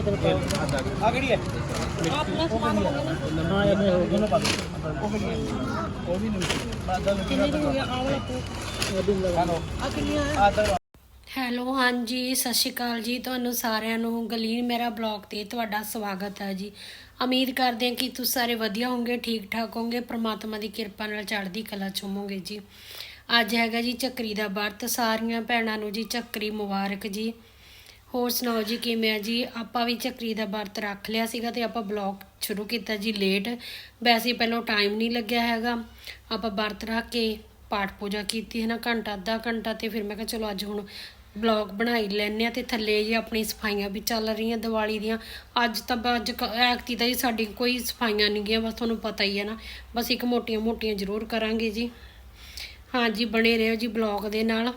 ਆ ਕਿਹੜੀ ਹੈ? ਹਾਂ ਇਹ ਮੈਂ ਦੋਨੋਂ ਪਾ ਉਹ ਕਿਹੜੀ ਹੈ ਉਹ ਵੀ ਨਹੀਂ ਬਾਦਲ ਕਿੰਨੀ ਹੋ ਗਿਆ ਆਹ ਵਾਲਾ ਆ ਕਿੰਨੀਆਂ ਆ ਹੈਲੋ, ਹਾਂਜੀ, ਸਤਿ ਸ਼੍ਰੀ ਅਕਾਲ ਜੀ। ਤੁਹਾਨੂੰ ਸਾਰਿਆਂ ਨੂੰ ਗਲੀਨ ਮੇਰਾ ਬਲੌਗ ਤੇ ਤੁਹਾਡਾ ਸਵਾਗਤ ਹੈ ਜੀ। ਉਮੀਦ ਕਰਦੇ ਹਾਂ ਕਿ ਤੁਸੀਂ ਸਾਰੇ ਵਧੀਆ ਹੋਵੋਗੇ ਠੀਕ ਠਾਕ ਹੋਵੋਗੇ, ਪ੍ਰਮਾਤਮਾ ਦੀ ਕਿਰਪਾ ਨਾਲ ਚੜ੍ਹਦੀ ਕਲਾ ਚ ਜੀ। ਅੱਜ ਹੈਗਾ ਜੀ ਚੱਕਰੀ ਦਾ ਵਰਤ, ਸਾਰੀਆਂ ਭੈਣਾਂ ਨੂੰ ਜੀ ਚੱਕਰੀ ਮੁਬਾਰਕ ਜੀ। ਹੋਰ ਸੁਣਾਓ ਜੀ, ਕਿਵੇਂ ਆ ਜੀ? ਆਪਾਂ ਵੀ ਚੱਕਰੀ ਦਾ ਵਰਤ ਰੱਖ ਲਿਆ ਸੀਗਾ ਤੇ ਆਪਾਂ ਬਲੌਗ ਸ਼ੁਰੂ ਕੀਤਾ ਜੀ ਲੇਟ ਵੈਸੇ ਪਹਿਲਾਂ ਟਾਈਮ ਨਹੀਂ ਲੱਗਿਆ ਹੈਗਾ। ਆਪਾਂ ਵਰਤ ਰੱਖ ਕੇ ਪਾਠ ਪੂਜਾ ਕੀਤੀ ਹੈ ਨਾ ਘੰਟਾ, ਅੱਧਾ ਘੰਟਾ ਤੇ ਫਿਰ ਮੈਂ ਕਿਹਾ ਚਲੋ ਅੱਜ ਹੁਣ ਬਲੌਗ ਬਣਾਈ ਲੈਣੇ ਆ ਤੇ ਥੱਲੇ ਜੀ ਆਪਣੀ ਸਫਾਈਆਂ ਵੀ ਚੱਲ ਰਹੀਆਂ ਦੀਵਾਲੀ ਦੀਆਂ। ਅੱਜ ਤਾਂ ਬ- ਅੱਜ ਕ- ਐਤਕੀ ਤਾਂ ਜੀ ਸਾਡੀ ਕੋਈ ਸਫਾਈਆਂ ਨਹੀਂ ਗਈਆਂ, ਬਸ ਤੁਹਾਨੂੰ ਪਤਾ ਹੀ ਹੈ ਨਾ। ਬਸ ਇੱਕ ਮੋਟੀਆਂ ਮੋਟੀਆਂ ਜ਼ਰੂਰ ਕਰਾਂਗੇ ਜੀ। ਹਾਂਜੀ ਬਣੇ ਰਹੋ ਜੀ ਬਲੌਗ ਦੇ ਨਾਲ।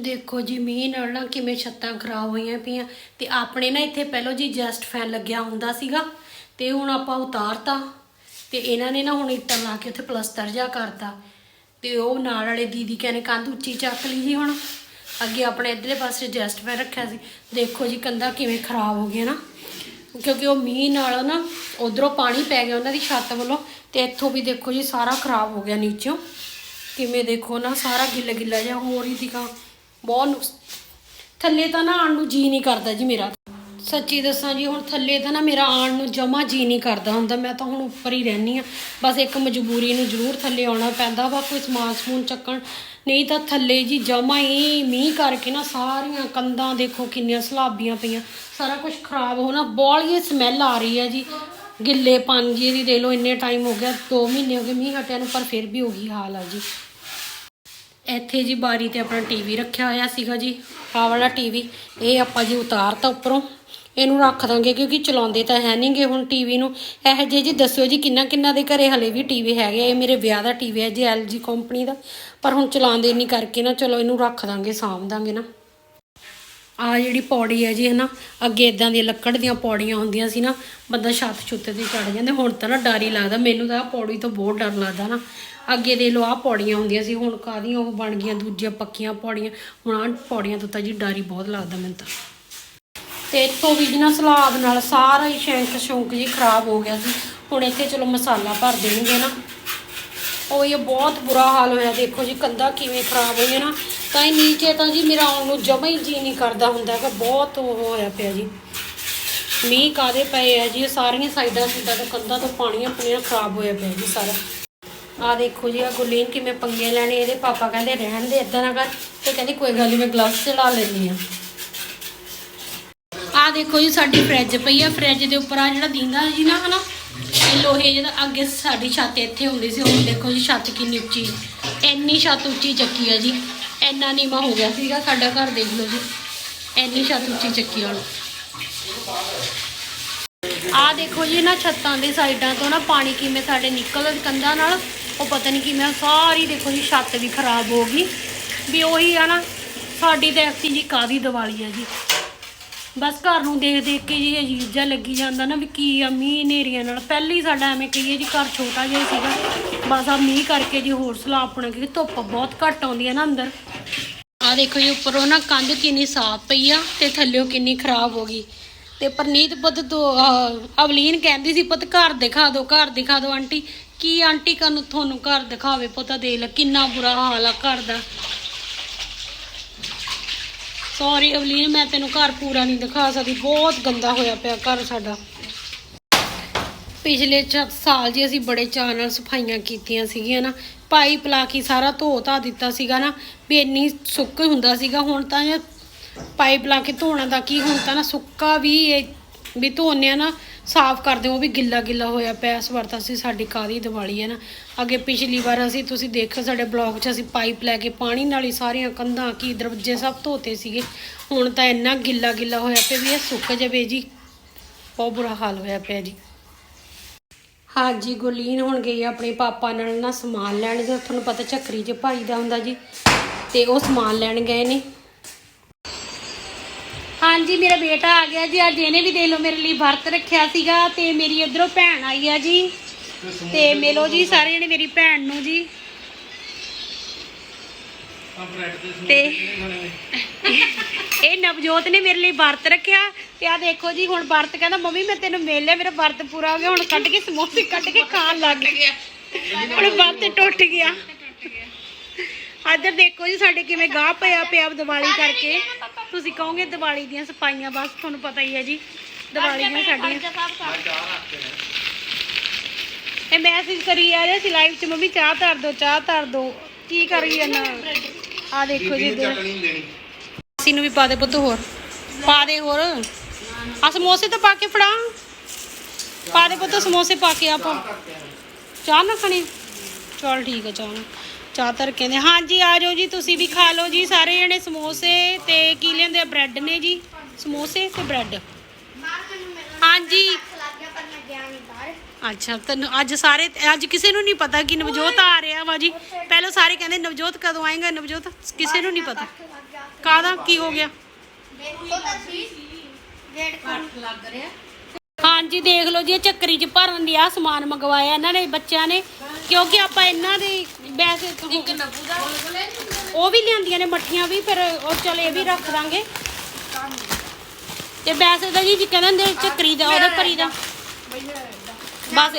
ਦੇਖੋ ਜੀ, ਮੀਂਹ ਨਾਲ ਨਾ ਕਿਵੇਂ ਛੱਤਾਂ ਖਰਾਬ ਹੋਈਆਂ ਪਈਆਂ। ਤੇ ਆਪਣੇ ਨਾ ਇੱਥੇ ਪਹਿਲਾਂ ਜੀ ਜਸਟ ਫੈਨ ਲੱਗਿਆ ਹੁੰਦਾ ਸੀਗਾ, ਤੇ ਹੁਣ ਆਪਾਂ ਉਤਾਰਤਾ। ਤੇ ਇਹਨਾਂ ਨੇ ਨਾ ਹੁਣ ਇੱਟਾਂ ਲਾ ਕੇ ਉੱਥੇ ਪਲਸਤਰ ਜਾ ਕਰਤਾ। ਤੇ ਉਹ ਨਾਲ ਵਾਲੇ ਦੀਦੀ ਕਹਿੰਦੇ, ਕੰਧ ਉੱਚੀ ਚੱਕ ਲਈ ਜੀ ਹੁਣ। ਅੱਗੇ ਆਪਣੇ ਇਧਰਲੇ ਪਾਸੇ ਜਸਟ ਫੈਨ ਰੱਖਿਆ ਸੀ। ਦੇਖੋ ਜੀ, ਕੰਧਾਂ ਕਿਵੇਂ ਖਰਾਬ ਹੋ ਗਈਆਂ ਨਾ। ਕਿਉਂਕਿ ਉਹ ਮੀਂਹ ਨਾਲ ਨਾ ਉਧਰੋਂ ਪਾਣੀ ਪੈ ਗਿਆ ਉਹਨਾਂ ਦੀ ਛੱਤ ਵੱਲੋਂ। ਤੇ ਇੱਥੋਂ ਵੀ ਦੇਖੋ ਜੀ, ਸਾਰਾ ਖਰਾਬ ਹੋ ਗਿਆ ਨੀਚੋਂ। ਕਿਵੇਂ ਦੇਖੋ ਨਾ, ਸਾਰਾ ਗਿੱਲਾ ਗਿੱਲਾ ਜਿਹਾ ਹੋਰ ਹੀ ਦਿਖਾ। ਬਹੁਤ ਨੁਕਸ ਥੱਲੇ ਤਾਂ ਨਾ ਆਉਣ ਨੂੰ ਜੀ ਨਹੀਂ ਕਰਦਾ ਜੀ ਮੇਰਾ। ਸੱਚੀ ਦੱਸਾਂ ਜੀ, ਹੁਣ ਥੱਲੇ ਤਾਂ ਨਾ ਮੇਰਾ ਆਉਣ ਨੂੰ ਜਮਾ ਜੀ ਨਹੀਂ ਕਰਦਾ ਹੁੰਦਾ। ਮੈਂ ਤਾਂ ਹੁਣ ਉੱਪਰ ਹੀ ਰਹਿਣੀ ਆ ਬਸ ਇੱਕ ਮਜਬੂਰੀ ਨੂੰ ਜ਼ਰੂਰ ਥੱਲੇ ਆਉਣਾ ਪੈਂਦਾ ਵਾ, ਕੋਈ ਸਮਾਨ ਸਮੂਨ ਚੱਕਣ। ਨਹੀਂ ਤਾਂ ਥੱਲੇ ਜੀ ਜਮਾ ਹੀ ਮੀਂਹ ਕਰਕੇ ਨਾ ਸਾਰੀਆਂ ਕੰਧਾਂ ਦੇਖੋ ਕਿੰਨੀਆਂ ਸਲਾਬੀਆਂ ਪਈਆਂ। ਸਾਰਾ ਕੁਝ ਖਰਾਬ ਹੋਣਾ ਬੋਲੀ ਸਮੈਲ ਆ ਰਹੀ ਹੈ ਜੀ। ਗਿੱਲੇ ਪਾਣੀ ਜੀ ਦੀ ਦੇ ਲੋ ਇੰਨੇ ਟਾਈਮ ਹੋ ਗਿਆ 2 ਮਹੀਨੇ ਹੋ ਗਏ ਮੀਂਹ ਹਟਿਆ ਨੂੰ, ਪਰ ਫਿਰ ਵੀ ਉਹੀ ਹਾਲ ਆ ਜੀ। ਇੱਥੇ ਜੀ ਬਾਰੀ ਤੇ ਆਪਣਾ ਟੀਵੀ ਰੱਖਿਆ ਹੋਇਆ ਸੀਗਾ ਜੀ, ਆਹ ਵਾਲਾ ਟੀਵੀ ਇਹ ਆਪਾਂ ਜੀ ਉਤਾਰਤਾ ਉੱਪਰੋਂ। ਇਹਨੂੰ ਰੱਖ ਦਾਂਗੇ ਕਿਉਂਕਿ ਚਲਾਉਂਦੇ ਤਾਂ ਹੈ ਨਹੀਂਗੇ ਹੁਣ ਟੀਵੀ ਨੂੰ। ਇਹ ਜੇ ਜੀ ਦੱਸਿਓ ਜੀ ਕਿੰਨਾ ਕਿੰਨਾ ਦੇ ਘਰੇ ਹਲੇ ਵੀ ਟੀਵੀ ਹੈਗੇ ਇਹ ਮੇਰੇ ਵਿਆਹ ਦਾ ਟੀਵੀ ਹੈ ਜੀ LG ਕੰਪਨੀ ਦਾ। ਪਰ ਹੁਣ ਚਲਾਉਂਦੇ ਨਹੀਂ ਕਰਕੇ ਨਾ, ਚਲੋ ਇਹਨੂੰ ਰੱਖ ਦਾਂਗੇ, ਸਾਂਭ ਦਾਂਗੇ ਨਾ। ਆ ਜਿਹੜੀ ਪੌੜੀ ਹੈ ਜੀ, ਹਨਾ, ਅੱਗੇ ਇਦਾਂ ਦੀਆਂ ਲੱਕੜ ਦੀਆਂ ਪੌੜੀਆਂ ਹੁੰਦੀਆਂ ਸੀ ਨਾ, ਬੰਦਾ ਛੱਤ ਛੁੱਤ ਤੇ ਚੜ ਜਾਂਦੇ, ਹੁਣ ਤਾਂ ਨਾ ਡਰ ਹੀ ਲੱਗਦਾ, ਮੈਨੂੰ ਤਾਂ ਆ ਪੌੜੀ ਤੋਂ ਬਹੁਤ ਡਰ ਲੱਗਦਾ ਨਾ। ਅੱਗੇ ਦੇ ਲੋ ਆ ਪੌੜੀਆਂ ਹੁੰਦੀਆਂ ਸੀ, ਹੁਣ ਕਾਹਦੀਆਂ ਉਹ ਬਣ ਗਈਆਂ, ਦੂਜੀਆਂ ਪੱਕੀਆਂ ਪੌੜੀਆਂ, ਹੁਣ ਆ ਪੌੜੀਆਂ ਤੋਂ ਤਾਂ ਜੀ ਡਰ ਹੀ ਬਹੁਤ ਲੱਗਦਾ ਮੈਨੂੰ ਤਾਂ। ਤੇ ਇੱਥੋਂ ਵੀ ਜਿਹਨਾਂ ਸਲਾਬ ਨਾਲ ਸਾਰਾ ਹੀ ਸ਼ੈਂਕ ਸ਼ੌਂਕ ਜੀ ਖਰਾਬ ਹੋ ਗਿਆ ਸੀ, ਹੁਣ ਇੱਥੇ ਚਲੋ ਮਸਾਲਾ ਭਰ ਦੇਣਗੇ ਨਾ। ਉਹ ਇਹ ਬਹੁਤ ਬੁਰਾ ਹਾਲ ਹੋਇਆ, ਦੇਖੋ ਜੀ, ਕੰਧਾਂ ਕਿਵੇਂ ਖਰਾਬ ਹੋਈਆਂ ਨਾ ਤਾਂ ਇਹ ਨੀਚੇ ਤਾਂ ਜੀ ਮੇਰਾ ਆਉਣ ਨੂੰ ਜਮਾ ਹੀ ਜੀ ਨਹੀਂ ਕਰਦਾ ਹੁੰਦਾ ਕਿ ਬਹੁਤ ਉਹ ਹੋਇਆ ਪਿਆ ਜੀ। ਮੀਂਹ ਕਾਦੇ ਪਏ ਆ ਜੀ ਸਾਰੀਆਂ ਸਾਈਡਾਂ ਸਿੱਧਾ ਤੋਂ ਕੰਧਾਂ ਤੋਂ ਪਾਣੀ ਆਪਣੀਆਂ ਖਰਾਬ ਹੋਇਆ ਪਿਆ ਜੀ ਸਾਰਾ। ਆ ਦੇਖੋ ਜੀ ਆ ਗੁਰਲੀਨ ਕਿਵੇਂ ਪੰਗੇ ਲੈਣੇ, ਇਹਦੇ ਪਾਪਾ ਕਹਿੰਦੇ ਰਹਿਣ ਦੇ ਇਦਾਂ ਨਾ ਕਰ, ਤੇ ਕਹਿੰਦੀ ਕੋਈ ਗੱਲ ਨਹੀਂ ਮੈਂ ਗਲਾਸ ਚੜਾ ਲੈਣੀ ਆ ਆ ਦੇਖੋ ਜੀ, ਸਾਡੀ ਫ੍ਰਿਜ ਪਈ ਆ ਫ੍ਰਿਜ ਦੇ ਉੱਪਰ ਆ ਜਿਹੜਾ ਦਿੰਦਾ ਜੀ ਨਾ, ਹਨਾ? ਇਹ ਲੋਹੇ ਜਿਹਦਾ, ਅੱਗੇ ਸਾਡੀ ਛੱਤ ਇੱਥੇ ਹੁੰਦੀ ਸੀ, ਹੁਣ ਦੇਖੋ ਜੀ, ਛੱਤ ਕਿੰਨੀ ਉੱਚੀ, ਇੰਨੀ ਛੱਤ ਉੱਚੀ ਚੱਕੀ ਆ ਜੀ। ਇੰਨਾ ਨੀਵਾ ਹੋ ਗਿਆ ਸੀਗਾ ਸਾਡਾ ਘਰ ਦੇਖ ਲਓ ਜੀ। ਇੰਨੀ ਛੱਤ ਉੱਚੀ ਚੱਕੀ ਹੁਣ ਆ ਦੇਖੋ ਜੀ ਨਾ ਛੱਤਾਂ ਦੇ ਸਾਈਡਾਂ ਤੋਂ ਨਾ ਪਾਣੀ ਕਿਵੇਂ ਸਾਡੇ ਨਿਕਲ ਕੰਧਾਂ ਨਾਲ, ਉਹ ਪਤਾ ਨਹੀਂ ਕਿਵੇਂ ਸਾਰੀ ਦੇਖੋ ਜੀ ਛੱਤ ਵੀ ਖਰਾਬ ਹੋ ਗਈ। ਵੀ ਉਹੀ ਆ ਨਾ, ਸਾਡੀ ਤਾਂ ਐਕਚੁਅਲੀ ਜੀ ਕਾਦੀ ਦੀਵਾਲੀ ਆ ਜੀ। ਬਸ ਘਰ ਨੂੰ ਦੇਖ ਦੇਖ ਕੇ ਜੀ ਅਜੀਬ ਜਿਹਾ ਲੱਗੀ ਜਾਂਦਾ ਨਾ ਵੀ ਕੀ ਆ, ਮੀਂਹ ਹਨੇਰੀਆਂ ਨਾਲ। ਪਹਿਲਾਂ ਹੀ ਸਾਡਾ ਐਵੇਂ ਕਹੀਏ ਜੀ ਘਰ ਛੋਟਾ ਜਿਹਾ ਹੀ ਸੀਗਾ। ਬਸ ਆ ਮੀਂਹ ਕਰਕੇ ਜੀ ਹੋਰ ਸਲਾਬ ਆਪਣਾ ਕਿਉਂਕਿ ਧੁੱਪ ਬਹੁਤ ਘੱਟ ਆਉਂਦੀ ਹੈ ਨਾ ਅੰਦਰ। ਆ ਦੇਖੋ ਜੀ ਉੱਪਰੋਂ ਨਾ ਕੰਧ ਕਿੰਨੀ ਸਾਫ਼ ਪਈ ਆ ਤੇ ਥੱਲਿਓਂ ਕਿੰਨੀ ਖਰਾਬ ਹੋ ਗਈ। ਤੇ ਪਰਨੀਤ ਪੁੱਤ ਦੋ ਅਵਲੀਨ ਕਹਿੰਦੀ ਸੀ, ਪੁੱਤ ਘਰ ਦਿਖਾ ਦਿਓ ਘਰ ਦਿਖਾ ਦਿਓ ਆਂਟੀ। ਕੀ ਆਂਟੀ ਕਨੂੰ ਤੁਹਾਨੂੰ ਘਰ ਦਿਖਾਵੇ ਪੁੱਤ ਦੇ ਲੈ, ਕਿੰਨਾ ਬੁਰਾ ਹਾਲ ਆ ਘਰ ਦਾ। ਸੌਰੀ ਅਵਲੀਨ, ਮੈਂ ਤੈਨੂੰ ਘਰ ਪੂਰਾ ਨਹੀਂ ਦਿਖਾ ਸਕਦੀ। ਬਹੁਤ ਗੰਦਾ ਹੋਇਆ ਪਿਆ ਘਰ ਸਾਡਾ। ਪਿਛਲੇ ਚ- ਸਾਲ ਜੀ ਅਸੀਂ ਬੜੇ ਚਾਅ ਨਾਲ ਸਫਾਈਆਂ ਕੀਤੀਆਂ ਸੀਗੀਆਂ ਨਾ। ਪਾਈਪ ਲਾ ਕੇ ਸਾਰਾ ਧੋ ਧਾ ਦਿੱਤਾ ਸੀਗਾ ਨਾ, ਵੀ ਇੰਨੀ ਸੁੱਕ ਹੁੰਦਾ ਸੀਗਾ। ਹੁਣ ਤਾਂ ਪਾਈਪ ਲਾ ਕੇ ਧੋਣਾ ਦਾ ਕੀ, ਹੁਣ ਤਾਂ ਨਾ ਸੁੱਕਾ ਵੀ ਇਹ, ਵੀ ਧੋਨੇ ਆ ਨਾ ਸਾਫ਼ ਕਰਦੇ ਉਹ ਵੀ ਗਿੱਲਾ ਗਿੱਲਾ ਹੋਇਆ ਪਿਆ, ਇਸ ਵਾਰ ਤਾਂ ਅਸੀਂ ਸਾਡੀ ਕਾਦੀ ਦੀਵਾਲੀ ਹੈ ਨਾ। ਅੱਗੇ ਪਿਛਲੀ ਵਾਰ ਅਸੀਂ, ਤੁਸੀਂ ਦੇਖੋ ਸਾਡੇ ਬਲੌਗ 'ਚ ਅਸੀਂ ਪਾਈਪ ਲੈ ਕੇ ਪਾਣੀ ਨਾਲ ਹੀ ਸਾਰੀਆਂ ਕੰਧਾਂ, ਕੀ ਦਰਵਾਜ਼ੇ ਸਭ ਧੋਤੇ ਸੀਗੇ। ਹੁਣ ਤਾਂ ਇੰਨਾ ਗਿੱਲਾ ਗਿੱਲਾ ਹੋਇਆ ਪਿਆ ਵੀ ਇਹ ਸੁੱਕ ਜਾਵੇ ਜੀ। ਬਹੁਤ ਬੁਰਾ ਹਾਲ ਹੋਇਆ ਪਿਆ ਜੀ। ਹਾਂਜੀ ਗੁਰਲੀਨ ਹੁਣ ਗਈ ਆ ਆਪਣੇ ਪਾਪਾ ਨਾਲ ਨਾ ਸਮਾਨ ਲੈਣ, ਜੋ ਤੁਹਾਨੂੰ ਪਤਾ ਚੱਕਰੀ 'ਚ ਭਾਈ ਦਾ ਹੁੰਦਾ ਜੀ। ਤੇ ਉਹ ਸਮਾਨ ਲੈਣ ਗਏ ਨੇ। ਹਾਂਜੀ, ਮੇਰਾ ਬੇਟਾ ਆ ਗਿਆ ਜੀ। ਅੱਜ ਇਹਨੇ ਵੀ ਦੇ ਲਓ ਮੇਰੇ ਲਈ ਵਰਤ ਰੱਖਿਆ ਸੀਗਾ ਤੇ ਮੇਰੀ ਇਧਰੋਂ ਭੈਣ ਆਈ ਆ ਜੀ। ਤੇ ਮਿਲੋ ਜੀ ਸਾਰੇ ਜਣੇ ਮੇਰੀ ਭੈਣ ਨੂੰ ਜੀ। ਤੇ ਇਹ ਨਵਜੋਤ ਨੇ ਮੇਰੇ ਲਈ ਵਰਤ ਰੱਖਿਆ। ਤੇ ਆ ਦੇਖੋ ਜੀ, ਹੁਣ ਵਰਤ ਕਹਿੰਦਾ, ਮੰਮੀ, ਮੈਂ ਤੈਨੂੰ ਮਿਲ ਲਿਆ, ਮੇਰਾ ਵਰਤ ਪੂਰਾ ਹੋ ਗਿਆ। ਹੁਣ ਕੱਢ ਕੇ ਸਮੋਸੇ ਕੱਢ ਕੇ ਖਾਣ ਲੱਗ ਗਿਆ। ਹੁਣ ਵਰਤ ਟੁੱਟ ਗਿਆ। ਇੱਧਰ ਦੇਖੋ ਜੀ ਸਾਡੇ ਕਿਵੇਂ ਗਾਹ ਪਿਆ ਪਿਆ ਦੀਵਾਲੀ ਕਰਕੇ। ਤੁਸੀਂ ਕਹੋਗੇ ਦੀਵਾਲੀ ਦੀਆਂ ਸਫਾਈਆਂ, ਬਸ ਤੁਹਾਨੂੰ ਪਤਾ ਹੀ ਹੈ ਜੀ। ਦੀਵਾਲੀ ਦੀਆਂ ਸਾਡੀਆਂ। ਇਹ ਮੈਸੇਜ ਕਰੀ ਜਾ ਰਿਹਾ ਸੀ ਲਾਈਵ 'ਚ, ਮੰਮੀ ਚਾਹ ਧਰ ਦੋ ਚਾਹ ਧਰ ਦੋ ਕੀ ਕਰੀ ਜਾਂਦਾ ਆ ਦੇਖੋ ਜੀ ਇੱਧਰ। ਅਸੀਂ ਨੂੰ ਵੀ ਪਾ ਦੇ ਪੁੱਤ ਹੋਰ। ਪਾ ਦੇ ਹੋਰ। ਆ ਸਮੋਸੇ ਤਾਂ ਪਾ ਕੇ ਫੜਾ। ਪਾ ਦੇ ਪੁੱਤ, ਸਮੋਸੇ ਪਾ ਕੇ ਆਪਾਂ। ਚਾਹ ਨਾ ਖਾਣੀ। ਚਲ ਠੀਕ ਹੈ ਚਾਹ ਨਾ। ਚਾਹ ਧਰ ਕੇ ਨੇ ਹਾਂਜੀ ਆ ਜਾਓ ਜੀ ਤੁਸੀਂ ਵੀ ਖਾ ਲਓ ਜੀ। ਸਾਰੇ ਜਣੇ ਸਮੋਸੇ ਤੇ ਕੀ ਲੈਂਦੇ ਆ? ਬ੍ਰੈਡ ਨੇ ਜੀ। ਸਮੋਸੇ ਤੇ ਬ੍ਰੈਡ। ਹਾਂਜੀ। ਅੱਛਾ ਤੈਨੂੰ ਅੱਜ ਸਾਰੇ ਅੱਜ ਕਿਸੇ ਨੂੰ ਨਹੀਂ ਪਤਾ ਕਿ ਨਵਜੋਤ ਆ ਰਿਹਾ ਵਾ ਜੀ। ਪਹਿਲਾਂ ਸਾਰੇ ਕਹਿੰਦੇ ਨਵਜੋਤ ਕਦੋਂ ਆਏਗਾ? ਨਵਜੋਤ ਕਿਸੇ ਨੂੰ ਨਹੀਂ ਪਤਾ। ਕਾਹਦਾ? ਕੀ ਹੋ ਗਿਆ? ਹਾਂਜੀ ਦੇਖ ਲਓ ਜੀ ਇਹ ਚੱਕਰੀ ਚ ਭਰਨ ਦੀ ਆ ਸਮਾਨ ਮੰਗਵਾਇਆ ਇਹਨਾਂ ਨੇ ਬੱਚਿਆਂ ਨੇ। ਕਿਉਂਕਿ ਆਪਾਂ ਇਹਨਾਂ ਦੇ ਵੈਸੇ ਇੱਕ ਉਹ ਵੀ ਲਿਆਂਦੀਆਂ ਨੇ ਮੱਠੀਆਂ ਵੀ ਫਿਰ ਉਹ ਚਲ ਇਹ ਵੀ ਰੱਖ ਦਾਂਗੇ। ਤੇ ਵੈਸੇ ਤਾਂ ਜੀ ਜੀ ਕਹਿੰਦੇ ਨੇ ਚੱਕਰੀ ਦਾ ਉਹਦੇ ਭਰੀ ਦਾ। ਬਸ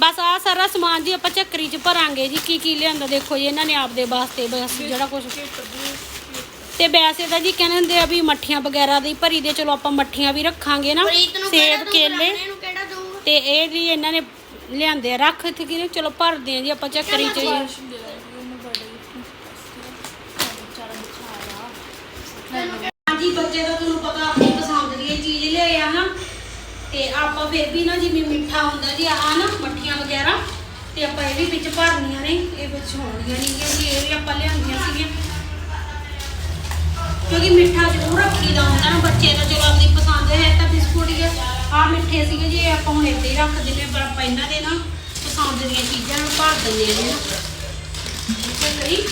ਬਸ ਆ ਸਾਰਾ ਸਮਾਨ ਜੀ ਆਪਾਂ ਚੱਕਰੀ ਚ ਭਰਾਂਗੇ ਜੀ ਕੀ ਕੀ ਲਿਆਂਦਾ। ਦੇਖੋ ਜੀ ਇਹਨਾਂ ਨੇ ਆਪਦੇ ਵਾਸਤੇ ਬਸ ਜਿਹੜਾ ਕੁਝ ਤੇ ਵੈਸੇ ਤਾਂ ਜੀ ਕਹਿੰਦੇ ਹੁੰਦੇ ਆ ਵੀ ਮੱਠੀਆਂ ਵਗੈਰਾ ਦੀ ਭਰੀ ਦੇ ਚਲੋ ਆਪਾਂ ਮੱਠੀਆਂ ਵੀ ਰੱਖਾਂਗੇ ਨਾ ਸੇਬ ਕੇਲੇ। ਤੇ ਇਹ ਵੀ ਇਹਨਾਂ ਨੇ ਲਿਆਂਦੇ ਆ ਰੱਖ ਇੱਥੇ ਕਿਨੇ ਚਲੋ ਭਰਦੇ ਆ ਜੀ ਆਪਾਂ ਚੱਕਰੀ ਚ ਜੀ ਹਾਂਜੀ ਬੱਚੇ ਦਾ ਤੁਹਾਨੂੰ ਪਤਾ ਆਪਣੀ ਪਸੰਦ ਦੀ ਇਹ ਚੀਜ਼ ਲਿਆਏ ਆ ਨਾ ਤੇ ਆਪਾਂ ਫਿਰ ਵੀ ਨਾ ਜਿਵੇਂ ਮਿੱਠਾ ਹੁੰਦਾ ਜੀ ਆਹ ਨਾ ਮੱਠੀਆਂ ਵਗੈਰਾ ਤੇ ਆਪਾਂ ਇਹ ਵੀ ਵਿੱਚ ਭਰਨੀਆਂ ਨੇ ਇਹ ਵਿੱਚ ਹੋਣਗੀਆਂ ਨਹੀਂ ਕਿਉਂਕਿ ਇਹ ਵੀ ਆਪਾਂ ਲਿਆਂਦੀਆਂ ਸੀਗੀਆਂ। ਕਿਉਂਕਿ ਮਿੱਠਾ ਜ਼ਰੂਰ ਰੱਖੀਦਾ ਹੁੰਦਾ। ਨਾ ਬੱਚੇ ਦਾ ਚਲੋ ਆਪਣੀ ਪਸੰਦ ਹੈ ਤਾਂ ਬਿਸਕੁਟ ਹੀ ਆ। ਆਹ ਮਿੱਠੇ ਸੀਗੇ ਜੇ ਆਪਾਂ ਹੁਣ ਇੱਦਾਂ ਹੀ ਰੱਖ ਦਿੰਦੇ ਹਾਂ, ਪਰ ਆਪਾਂ ਇਹਨਾਂ ਦੇ ਨਾ ਪਸੰਦ ਦੀਆਂ ਚੀਜ਼ਾਂ ਨੂੰ ਭਰ ਦਿੰਦੇ ਨੇ ਨਾ। ਠੀਕ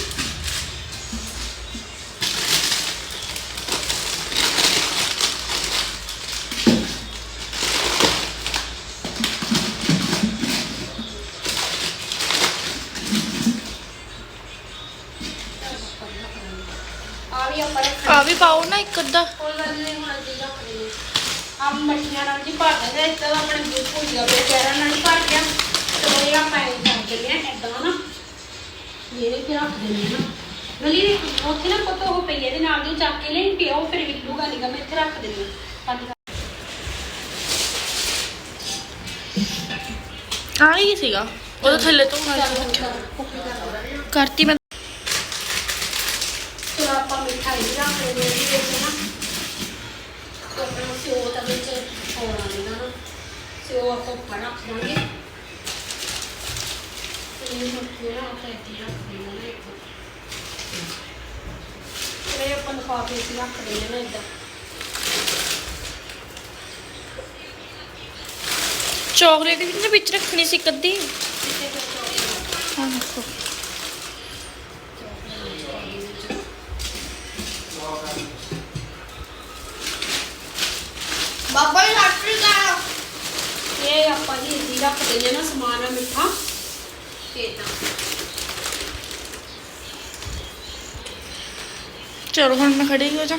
ਪਾਓ ਨਾ ਇੱਕ ਅੱਧਾ। ਕੋਈ ਗੱਲ ਨਹੀਂ ਹੁਣ ਅੱਗੇ ਰੱਖ ਦੇਣੀ ਆ ਮੱਠੀਆਂ ਨਾਲ ਜੀ ਭਰ ਇਸ ਤਰ੍ਹਾਂ ਆਪਣੇ ਦੁੱਧ ਭੁਜੀਆ ਬੇਚਾਰਾ ਨਾਲ ਹੀ ਭਰ ਗਿਆ ਤੇ ਇਹ ਆਪਾਂ ਇਹ ਕਰ ਦਿੰਦੇ ਆ ਏਦਾਂ ਨਾ। ਇਹਦੇ ਤੇ ਰੱਖ ਦਿੰਦੇ ਨਾ। ਗਲੀ ਦੇ ਉੱਥੇ ਨਾ ਪਤਾ ਉਹ ਪਈ ਇਹਦੇ ਨਾਲ ਦੀ ਉਹ ਚੱਕ ਕੇ ਲੈ ਪਿਆ ਉਹ ਫਿਰ ਵਿਲੂਗਾ ਨਹੀਂ ਗਾ ਮੈਂ ਇੱਥੇ ਰੱਖ ਦਿੰਦੀ ਹਾਂ ਪੰਜ ਆ ਹੀ ਸੀਗਾ। ਉਹਦੇ ਥੱਲੇ ਤੋਂ ਕਰਤੀ ਮੈਂ ਚਲੋ ਆਪਾਂ ਮਿਠਾਈ ਵੀ ਰੱਖ ਲੈਂਦੇ ਹਾਂ ਜੀ ਵਿੱਚ ਨਾ ਤੇ ਆਪਣਾ ਸਿਓ ਤਾਂ ਵਿੱਚ ਹੋਣਾ ਨਹੀਂਗਾ ਨਾ। ਸਿਓ ਆਪਾਂ ਉੱਪਰ ਰੱਖ ਦਾਂਗੇ। ਇਹ ਮੱਠੀਆਂ ਨਾ ਆਪਾਂ ਇੱਥੇ ਰੱਖ ਦੇਣਾ ਨਾ ਇੱਕ। ਇਹ ਆਪਾਂ ਲਿਫਾਫੇ 'ਚ ਰੱਖ ਦੇਣਾ ਨਾ ਇੱਦਾਂ ਚਾਕਲੇਟ ਵੀ ਵਿੱਚ ਰੱਖਣੀ ਸੀ ਕੱਦੀ। ਹਾਂ ਦੇਖੋ। ਬਾਬਾ ਜੀ ਸਤਿ ਸ਼੍ਰੀ ਅਕਾਲ। ਇਹ ਆਪਾਂ ਜੀ ਹੀ ਰੱਖ ਦੇਣਾ ਨਾ ਸਮਾਨ ਆ ਮਿੱਠਾ। ਤੇ ਤਾਂ। ਚਲੋ ਹੁਣ ਮੈਂ ਖੜੀ ਹੋ ਜਾ।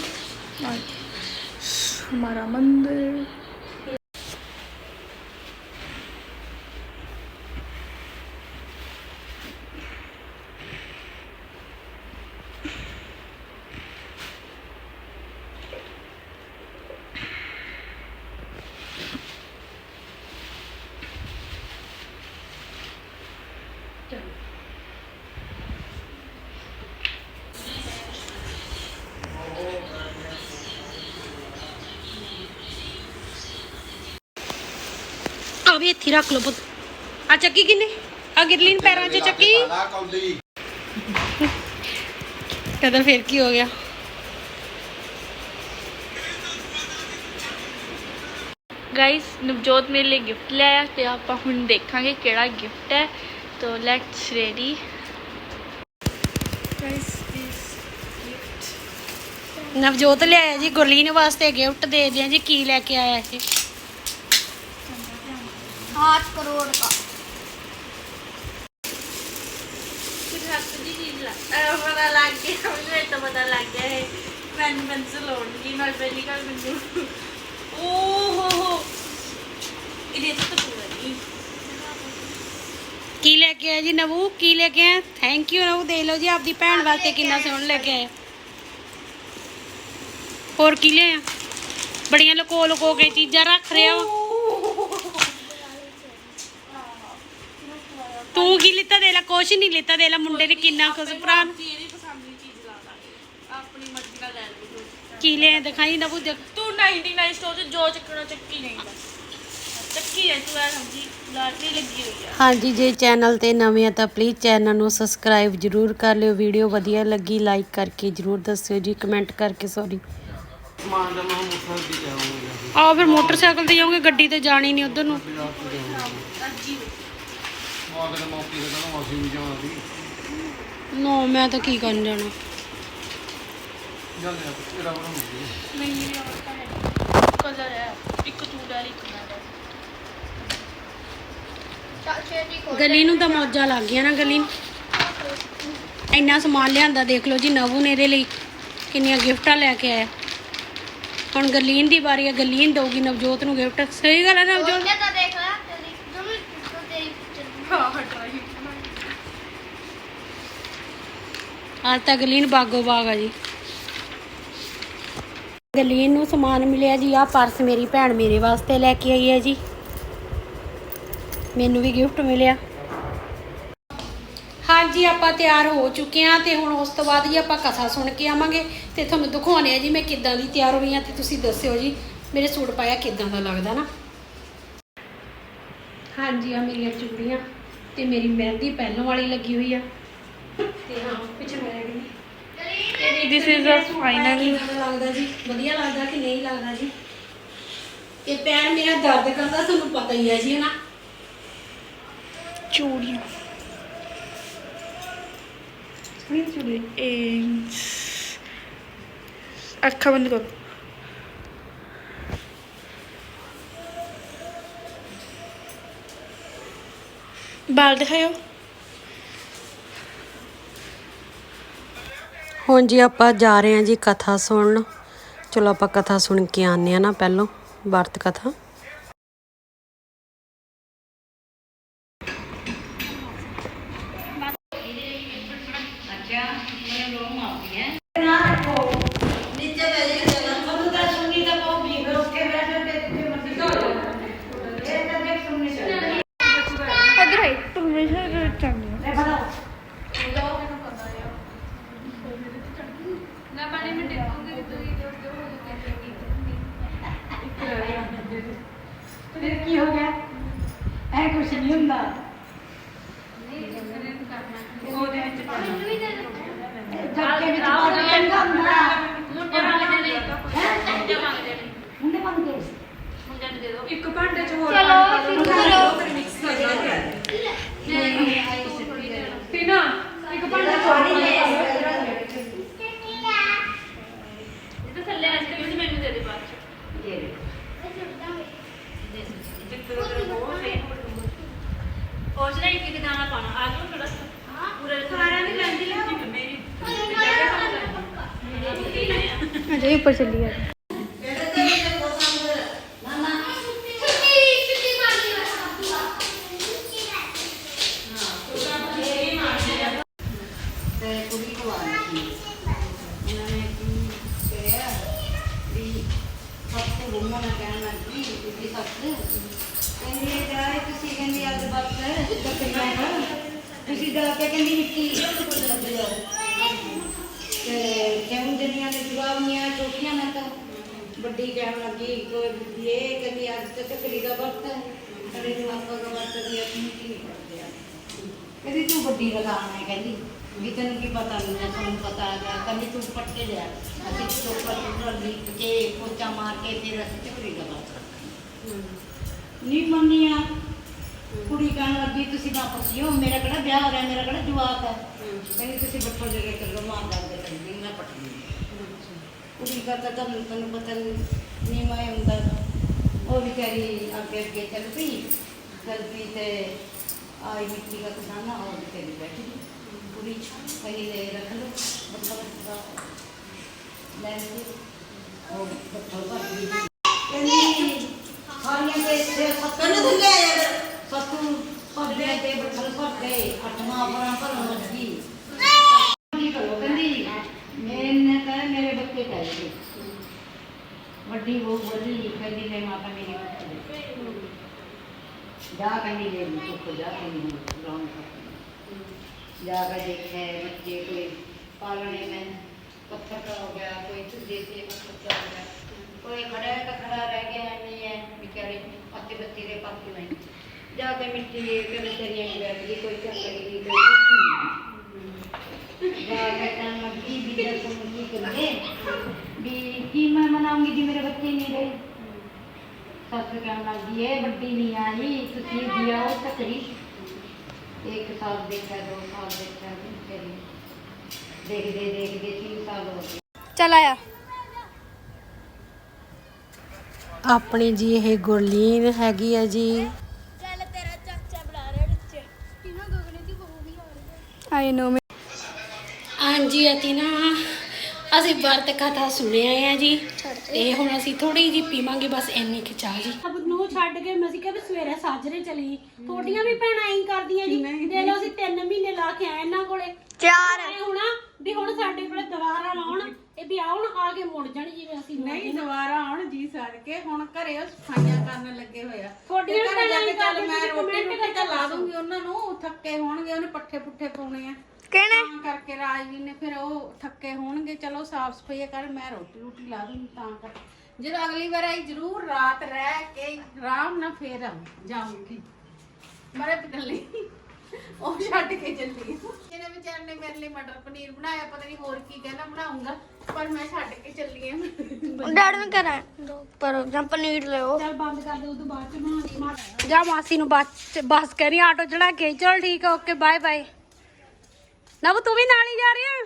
ਹਮਾਰਾ ਮੰदिर ਆ ਵੀ ਇੱਥੇ ਰੱਖ ਲਓ ਪੁੱਤ। ਆ ਚੱਕੀ ਕਿੰਨੇ? ਆ ਗਿਰਲੀਨ ਪੈਰਾਂ 'ਚ ਚੱਕੀ। ਕਦੋਂ ਫਿਰ ਕੀ ਹੋ ਗਿਆ? ਗਾਇਸ ਨਵਜੋਤ ਮੇਰੇ ਲਈ ਗਿਫਟ ਲਿਆਇਆ ਤੇ ਆਪਾਂ ਹੁਣ ਦੇਖਾਂਗੇ ਕਿਹੜਾ ਗਿਫਟ ਹੈ। ਤੋ ਲੈਟਸ ਰੈਡੀ ਗਾਇਸ ਇਸ ਨਵਜੋਤ ਲਿਆਇਆ ਜੀ ਗੁਰਲੀਨ ਵਾਸਤੇ ਗਿਫਟ ਦੇ ਦਿਆਂ ਜੀ ਕੀ ਲੈ ਕੇ ਆਇਆ ਇਹ सात करोड़ का ਹੱਥ ਦੀ ਚੀਜ਼ ਲਾ ਅਹ ਪਤਾ ਲੱਗ ਗਿਆ ਮੈਨੂੰ ਇਹ ਤਾਂ ਪਤਾ ਲੱਗ ਗਿਆ ਹੈ ਮੈਨੂੰ ਪੈਨਸਲ ਲਾਉਣੀ ਨਾਲ ਪਹਿਲੀ ਗੱਲ ਮੈਨੂੰ ਓ ਹੋ ਹੋ ਇਹਦੇ ਤੋਂ ਤਾਂ ਪੂਰਾ ਨਹੀਂ ਕੀ ਲੈ ਕੇ ਆਏ ਜੀ ਨਵੂ ਕੀ ਲੈ ਕੇ ਆਏ ਥੈਂਕ ਯੂ ਨਵੂ ਦੇ ਲਓ ਜੀ ਆਪਦੀ ਭੈਣ ਵਾਸਤੇ ਕਿੰਨਾ ਸੋਹਣਾ ਲੈ ਕੇ ਆਏ ਹੋਰ ਕੀ ਲਿਆ ਬੜੀਆਂ ਲੁਕੋ ਲੁਕੋ ਕੇ ਚੀਜ਼ਾਂ ਰੱਖ ਰਿਹਾ ਵਾ ਕੀ ਲਿੱਤਾ ਦੇ ਲੈ ਕੁਛ ਨਹੀਂ ਲਿੱਤਾ ਦੇ ਲੈ ਮੁੰਡੇ ਨੇ ਕਿੰਨਾ ਕੁਝ ਭਰਾ ਨੂੰ- ਇਹਦੀ ਪਸੰਦ ਦੀ ਚੀਜ਼ ਲਾ ਦਾਂਗੇ ਆਪਣੀ ਮਰਜ਼ੀ ਨਾਲ ਲੈ ਲਓ ਕੀ ਲਿਆ ਦਿਖਾਈ ਨਵੂ ਦੇਖ ਤੂੰ 99 ਸਟੋਰ ਚ ਜੋ ਚੱਕਣਾ ਚੱਕੀ ਨਹੀਂ ਬਸ ਚੱਕੀ ਹੈ ਤੂੰ ਐ ਸਮਝੀ ਲਾਟਰੀ ਲੱਗੀ ਹੋਈ ਆ। ਹਾਂਜੀ ਜੇ ਚੈਨਲ ਤੇ ਨਵੇਂ ਆ ਤਾਂ ਪਲੀਜ਼ ਚੈਨਲ ਨੂੰ ਸਬਸਕ੍ਰਾਈਬ ਜਰੂਰ ਕਰ ਲਿਓ। ਵੀਡੀਓ ਵਧੀਆ ਲੱਗੀ ਲਾਈਕ ਕਰਕੇ ਜਰੂਰ ਦੱਸਿਓ ਜੀ ਕਮੈਂਟ ਕਰਕੇ ਸੌਰੀ ਸਮਾਨ ਦਾ ਮੈਂ ਮੁਸਲ ਦੀ ਜਾਊਂਗਾ। ਆਓ ਫਿਰ ਮੋਟਰਸਾਈਕਲ ਤੇ ਜਾਓਗੇ ਗੱਡੀ ਤੇ ਜਾਣੀ ਨਹੀਂ ਉਧਰ ਨੂੰ। ਮੌਕੇ ਦੇ ਮੌਕੇ ਤੇ ਤਾਂ ਅਸੀਂ ਵੀ ਜਾਣਾ ਸੀ। ਨੋ ਮੈਂ ਤਾਂ ਕੀ ਕਰਨ ਜਾਣਾ? ਆ ਤੇਰਾ ਨਹੀਂ ਔਰਤਾਂ ਹੈ ਇੱਕ ਤੂੰ ਇੱਕ ਮੈਂ। ਗਲੀ ਨੂੰ ਤਾਂ ਮੌਜਾਂ ਲੱਗ ਗਈਆਂ ਨਾ ਗਲੀ ਨੂੰ। ਇੰਨਾ ਸਮਾਨ ਲਿਆਂਦਾ ਦੇਖ ਲਓ ਜੀ ਨਵੂ ਨੇ ਇਹਦੇ ਲਈ ਕਿੰਨੀਆਂ ਗਿਫਟਾਂ ਲੈ ਕੇ ਆਇਆ। ਹੁਣ ਗਰਲੀਨ ਦੀ ਵਾਰੀ ਹੈ ਗਰਲੀਨ ਦਊਗੀ ਨਵਜੋਤ ਨੂੰ ਗਿਫਟ। ਸਹੀ ਗੱਲ ਹੈ ਨਵਜੋਤ? ਤਾਂ ਦੇਖ ਲੈ ਤੇਰੀ ਜਮੀ ਤੇਰੀ ਪਿਕਚਰ ਹਾਂ ਹਟ ਰਹੀ ਅੱਜ ਤਾਂ ਗਰਲੀਨ ਬਾਗੋ ਬਾਗ ਆ ਜੀ। ਗਰਲੀਨ ਨੂੰ ਸਮਾਨ ਮਿਲਿਆ ਜੀ ਆ ਪਰਸ ਮੇਰੀ ਭੈਣ ਮੇਰੇ ਵਾਸਤੇ ਲੈ ਕੇ ਆਈ ਹੈ ਜੀ। ਮੈਨੂੰ ਵੀ ਗਿਫਟ ਮਿਲਿਆ। ਹਾਂਜੀ, ਆਪਾਂ ਤਿਆਰ ਹੋ ਚੁੱਕੇ ਆ ਤੇ ਹੁਣ ਉਸ ਤੋਂ ਬਾਅਦ ਜੀ ਆਪਾਂ ਕਥਾ ਸੁਣ ਕੇ ਆਵਾਂਗੇ ਤੇ ਤੁਹਾਨੂੰ ਦਿਖਾਉਣੇ ਆ ਜੀ ਮੈਂ ਕਿੱਦਾਂ ਦੀ ਤਿਆਰ ਹੋਈ ਹਾਂ ਤੇ ਤੁਸੀਂ ਦੱਸਿਓ ਜੀ, ਮੇਰੇ ਸੂਟ ਪਾਇਆ ਕਿੱਦਾਂ ਦਾ ਲੱਗਦਾ ਨਾ। ਹਾਂਜੀ ਆ ਮੇਰੀਆਂ ਚੂੜੀਆਂ ਤੇ ਮੇਰੀ ਮਹਿੰਦੀ ਪਹਿਲੋਂ ਵਾਲੀ ਲੱਗੀ ਹੋਈ ਆ। ਤੇ ਹਾਂ ਪਿੱਛੇ ਮੇਰੇ ਵੀ This is the final- ਲੱਗਦਾ ਜੀ? ਵਧੀਆ ਲੱਗਦਾ ਕਿ ਨਹੀਂ ਲੱਗਦਾ ਜੀ? ਇਹ ਪੈਰ ਮੇਰਾ ਦਰਦ ਕਰਦਾ ਤੁਹਾਨੂੰ ਪਤਾ ਹੀ ਹੈ ਜੀ ਹਨਾ? ਚੂੜੀਆਂ। ਸੋਹਣੀ ਚੂੜੀ ਇਹ ਅੱਖਾਂ ਬੰਦ ਕਰੋ। ਬਾਲ ਦਿਖਾਓ ਹੁਣ ਜੀ ਆਪਾਂ ਜਾ ਰਹੇ ਹਾਂ ਜੀ ਕਥਾ ਸੁਣਨ। ਚਲੋ ਆਪਾਂ ਕਥਾ ਸੁਣ ਕੇ ਆਉਂਦੇ ਆ ਨਾ ਪਹਿਲੋਂ, ਵਰਤ ਕਥਾ ਇਧਰ ਆਈ ਤੂੰ ਮੇਰੇ ਚੱਲ ਫਿਰ ਕੀ ਹੋ ਗਿਆ ਕੁਛ ਨਹੀਂ ਹੁੰਦਾ। ਉਹਦੇ ਵਿੱਚ ਜੱਗੇ ਵਿੱਚ ਪਾ ਕੇ ਚੰਗਾ ਹੁੰਦਾ। ਮੁੰਡੇ ਮੰਗਦੇ ਨੇ ਮੁੰਡੇ ਮੰਗਦੇ ਨੇ ਮੁੰਡੇ ਮੰਗਦੇ ਮੁੰਡੇ ਨੂੰ ਦੇ ਦਿਓ ਇੱਕ ਭਾਂਡੇ ਚ ਹੋਰ ਚਲੋ ਚਲੋ ਪੀਣਾ ਇੱਕ ਭਾਂਡੇ ਚ ਹੋਰ ਇਹ ਤਾਂ ਥੱਲੇ ਅੱਜ ਤੱਕ ਮੈਨੂੰ ਦੇ ਦੇ ਬਾਅਦ ਚ ਉਸ ਨੇ ਇੱਕ ਦਾਣਾ ਪਾਣਾ ਆ ਜਾਓ ਥੋੜਾ ਪੂਰਾ ਸਾਰਿਆਂ ਦੀ ਲੈਂਦੀ ਲੈਂਦੀ ਮੇਰੀ ਅਜੇ ਉੱਪਰ ਚੱਲੀ ਗਿਆ ਤੇ ਕੁੜੀ ਕੋ ਆ ਗਈ ਇਹਨਾਂ ਨੇ ਕੀ ਕਿਹਾ ਵੀ ਸੱਤ ਗੁੰਮਾ ਨਾ ਕਹਿਣ ਲੱਗੀ ਵੀ ਸੱਤ ਕਹਿੰਦੀ ਇਹ ਜਾਏ ਤੁਸੀਂ ਕਹਿੰਦੀ ਅੱਜ ਬੱਤ ਦੱਸਣਾ ਹੈ ਤੁਸੀਂ ਜਾ ਕੇ ਕਹਿੰਦੀ ਮਿੱਟੀ? ਲੱਗ ਜਾਓ ਤੇ ਕਿਉਂ ਜਨੀਆਂ ਨੇ ਜਵਾਬ ਨਹੀਂ ਆ ਛੋਟੀਆਂ ਨਾ ਤਾਂ। ਵੱਡੀ ਕਹਿਣ ਲੱਗੀ ਕੋਈ ਇਹ ਕਹਿੰਦੀ ਅੱਜ ਤੇ ਚੱਕਰੀ ਦਾ ਵਰਤ ਕਦੇ ਜਵਾਕਾਂ ਦਾ ਵਰਤ ਦੀ ਆਪਣੀ ਕੀ ਕਰਦੇ ਆ ਕਹਿੰਦੀ ਤੂੰ ਵੱਡੀ ਲਗਾਉਣਾ ਹੈ ਕਹਿੰਦੀ। ਵੀ ਤੈਨੂੰ ਕੀ ਪਤਾ ਨਹੀਂ ਹੈ ਤੁਹਾਨੂੰ ਪਤਾ ਹੈ। ਕਹਿੰਦੀ ਤੂੰ ਪੱਟੇ ਲਿਆ ਅਸੀਂ ਚੋਪਰ ਚੋਪਰ ਲਿਖ ਕੇ ਪੋਚਾ ਮਾਰ ਕੇ ਫਿਰ ਅਸੀਂ ਝੁਕਰੀ ਦਾ ਬਾਤ ਨਹੀਂ ਮੰਨੀਆਂ। ਕੁੜੀ ਕਹਿਣ ਲੱਗੀ ਤੁਸੀਂ ਨਾ ਪੱਟਿਓ ਮੇਰਾ ਕਿਹੜਾ ਵਿਆਹ ਹੋ ਰਿਹਾ ਮੇਰਾ ਕਿਹੜਾ ਜਵਾਕ ਹੈ? ਕਹਿੰਦੀ ਤੁਸੀਂ ਬੱਠਲ ਦੇ ਕੇ ਚੱਲੋ ਮਾਰ ਦਾਂਗੇ ਕਹਿੰਦੀ ਮੈਂ ਪੱਟਣੀ ਕੁੜੀ ਕਰਦਾ ਤੁਹਾਨੂੰ ਤੈਨੂੰ ਪਤਾ ਨਹੀਂ ਮੈਂ ਹੁੰਦਾ ਉਹ ਵਿਚਾਰੀ ਅੱਗੇ ਅੱਗੇ ਚੱਲ ਪਈ ਪਈ ਤੇ ਆਈ ਮਿੱਟੀ ਦਾ ਖਜ਼ਾਨਾ ਉਹ ਵਿਚਾਰੀ ਬੈਠੀ ਪੂਰੀ ਕਹੀ ਲੈ ਰੱਖ ਲਓ ਬੱਠਲ ਦਾ ਲੈ ਲਈ ਉਹ ਬੱਠਲ ਭਰ ਗਈ ਕਹਿੰਦੀ ਖਾਣੀਆਂ ਤੇ ਇੱਥੇ ਕੰਨ ਥੱਲੇ ਆ सतु पगले ते बटल पगले अठवा अपरा पर मस्ती की करो कंदी मैंने कहा मेरे बच्चे का है बड़ी वो बड़ी कंदी ले माता मेरी बच्चे जा कंदी ले मुझको जा कंदी ग्राउंड पर जाकर देखे बच्चे कोई पालने में पत्थर का हो गया कोई चूजे से पत्थर का हो गया कोई खड़ा है तो खड़ा रह गया नहीं है, बेचारे पत्ते बत्ती रे पाती नहीं। ਜਾ ਕੇ ਮਿੱਟੀ ਦੇ ਕੇ ਵਿਚਾਰੀਆਂ ਨੂੰ ਬੈਠ ਗਈ ਕੋਈ ਚੱਕ ਲਈ ਕੋਈ ਕੁਛ ਨਹੀਂ। ਵਾਹ ਘਟਾਂ ਮੱਕੀ ਵੀ ਦਾ ਸਮਝੀ ਕਰਦੇ ਵੀ ਕੀ ਮੈਂ ਮਨਾਉਂਗੀ ਜੀ ਮੇਰੇ ਬੱਚੇ ਨਹੀਂ ਰਹੇ? ਸੱਸ ਕਹਿਣ ਲੱਗੀ ਇਹ ਵੱਡੀ ਨਹੀਂ ਆਈ ਤੁਸੀਂ ਦਿਆ ਉਹ ਤਕਰੀ ਇੱਕ ਸਾਲ ਦੇਖਿਆ ਦੋ ਸਾਲ ਦੇਖਿਆ ਤੇਰੀ। ਦੇਖਦੇ ਦੇਖਦੇ 3 ਸਾਲ ਹੋ ਗਏ। ਚਲ ਆਇਆ। ਆਪਣੀ ਜੀ ਇਹ ਗੁਰਲੀਨ ਹੈਗੀ ਆ ਜੀ। ਆਈ ਨੋ ਹਾਂਜੀ ਅਸੀਂ ਨਾ ਅਸੀਂ ਵਰਤ ਕਥਾ ਸੁਣਿਆ ਹੈ ਜੀ। ਤੇ ਹੁਣ ਅਸੀਂ ਥੋੜੀ ਜੀ ਪੀਵਾਂਗੇ ਬਸ ਇੰਨੀ ਕਿ ਚਾਹ ਜੀ। ਸਭ ਨੂੰ ਛੱਡ ਕੇ ਮੈਂ ਅਸੀਂ ਕਿਹਾ ਵੀ ਸਵੇਰੇ ਸਾਜਰੇ ਚਲੀ ਥੋਡੀਆਂ ਵੀ ਭੈਣਾਂ ਐਂ ਕਰਦੀਆਂ ਜੀ। ਦੇ ਲਓ ਅਸੀਂ 3 ਮਹੀਨੇ ਲਾ ਕੇ ਆਏ ਇਹਨਾਂ ਕੋਲੇ। ਚਾਰ। ਹੁਣ ਵੀ ਹੁਣ ਸਾਡੇ ਕੋਲੇ ਦੁਬਾਰਾ ਲਾਉਣ। ਇਹ ਵੀ ਆਉਣ ਆ ਕੇ ਮੁੜ ਜਾਣ ਜਿਵੇਂ ਅਸੀਂ ਨਹੀਂ ਦੁਬਾਰਾ ਆਉਣ ਜੀ ਸਾਰ ਕੇ। ਹੁਣ ਘਰੇ ਸਫਾਈਆਂ ਕਰਨ ਲੱਗੇ ਹੋਏ ਆ। ਤੁਹਾਡੀ ਤੇ ਘਰੇ ਜਾ ਕੇ ਮੈਂ ਰੋਟੀ ਰੋਟੀ ਤਾਂ ਲਾ ਦੂੰਗੀ ਉਹਨਾਂ ਨੂੰ ਥੱਕੇ ਹੋਣਗੇ ਉਹਨੇ ਪੱਠੇ ਪੁੱਠੇ ਪਾਉਣੇ ਆ। ਕਿਹਨੇ? ਤਾਂ ਕਰਕੇ ਰਾਜਵੀਰ ਨੇ ਫਿਰ ਉਹ ਥੱਕੇ ਹੋਣਗੇ। ਚਲੋ ਸਾਫ਼ ਸਫ਼ਾਈ ਕਰ ਮੈਂ ਰੋਟੀ ਰੋਟੀ ਲਾ ਦੂੰਗੀ ਤਾਂ ਕਰ। ਜਦੋਂ ਅਗਲੀ ਵਾਰ ਆਈ ਜ਼ਰੂਰ ਰਾਤ ਰਹਿ ਕੇ ਆਰਾਮ ਨਾਲ ਫੇਰ ਆਉਂ ਜਾਊਂਗੀ। ਮਰੇ ਪਤਲੀ ਉਹ ਛੱਡ ਕੇ ਚੱਲੀ ਇਹਨੇ ਵਿਚਾਰ ਨੇ ਮੇਰੇ ਲਈ ਮਟਰ ਪਨੀਰ ਬਣਾਇਆ ਪਤਾ ਨਹੀਂ ਹੋਰ ਕੀ ਕਹਿੰਦਾ ਬਣਾਉਂਗਾ ਪਰ ਮੈਂ ਛੱਡ ਕੇ ਚੱਲੀ ਆ। ਡੈਡ ਨੂੰ ਕਰਾਂ ਪਰ ਜਾਂ ਪਨੀਰ ਲਿਓ। ਚਲ ਬੰਦ ਕਰ ਦੇ ਉਦੋਂ ਬਾਅਦ ਚ ਬਣਾ ਲਈ। ਜਾ ਮਾਸੀ ਨੂੰ ਬਸ ਬਸ ਕਰੀ ਆਟੋ ਚੜਾ ਕੇ। ਚਲ ਠੀਕ ਓਕੇ ਬਾਏ ਬਾਏ ਨਾ ਤੂੰ ਵੀ ਨਾਲ ਹੀ ਜਾ ਰਹੀ ਆ?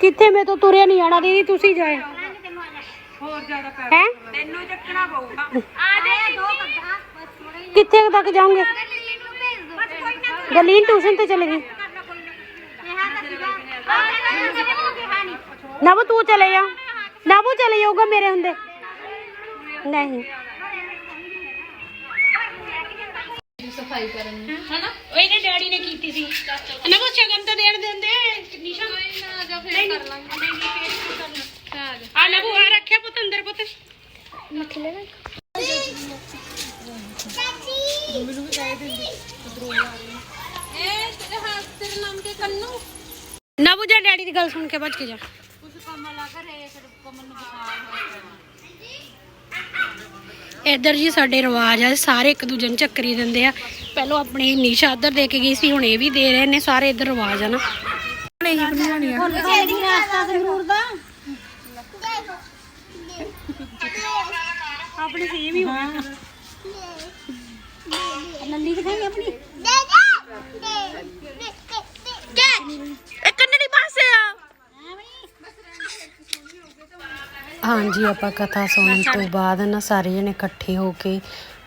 ਕਿੱਥੇ ਮੈਂ ਤੋਂ ਤੁਰਿਆ ਨਹੀਂ ਜਾਣਾ ਦੀਦੀ ਤੁਸੀਂ ਜਾਏ ਹੋਰ ਜ਼ਿਆਦਾ ਪੈ ਹੈ? ਤੈਨੂੰ ਚੱਕਣਾ ਪਊਗਾ। ਕਿੱਥੇ ਤੱਕ ਜਾਓਗੇ? ਗਲੀਨ ਟਿਊਸ਼ਨ ਤੇ ਚਲੇ ਗਈ ਨਵ ਤੂੰ ਚਲੇ ਜਾ। ਨਵ ਚਲੇ ਜਾਊਗਾ ਮੇਰੇ ਹੁੰਦੇ। ਨਹੀਂ। ਸਫ਼ਾਈ ਕਰਨ ਹਨਾ? ਉਹ ਡੈਡੀ ਨੇ ਕੀਤੀ ਸੀ। ਨਾ ਉਹ ਸ਼ਗਨ ਤਾਂ ਦੇਣ ਦਿੰਦੇ ਨਿਸ਼ਾ। ਕੋਈ ਨਾ ਜਾ ਫੇਰ ਕਰ ਲਾਂਗੇ। ਆ ਨਾ ਆ ਰੱਖਿਆ ਪੁੱਤ ਨਾ ਬੁਝਾ ਡੈਡੀ ਦੀ ਗੱਲ ਸੁਣ ਕੇ ਬਚ ਕੇ ਜਾ। ਕੁਝ ਕੰਮ ਲਾ ਕਰ ਇਹ ਕਮਨ ਨੂੰ ਬੁਖਾਰ ਹੋਇਆ ਇੱਧਰ ਜੀ ਸਾਡੇ ਰਿਵਾਜ ਆ ਸਾਰੇ ਇੱਕ ਦੂਜੇ ਨੂੰ ਚੱਕਰੀ ਦਿੰਦੇ ਆ ਪਹਿਲਾਂ ਆਪਣੀ ਨੀਸ਼ਾ ਇੱਧਰ ਦੇ ਕੇ ਗਈ ਸੀ ਹੁਣ ਇਹ ਵੀ ਦੇ ਰਹੇ ਨੇ ਸਾਰੇ ਇੱਧਰ ਰਿਵਾਜ ਆ ਨਾ ਹੁਣ ਬਣਾਉਣੀ ਆ ਆਪਣੇ ਸੇਮ ਹੀ ਹੋ ਲੱਲੀ ਕਿਥੇ ਆਪਣੀ ਦੇ ਦੇ ਦੇ ਦੇ ਹਾਂਜੀ, ਆਪਾਂ ਕਥਾ ਸੁਣਨ ਤੋਂ ਬਾਅਦ ਨਾ ਸਾਰੇ ਜਣੇ ਇਕੱਠੇ ਹੋ ਕੇ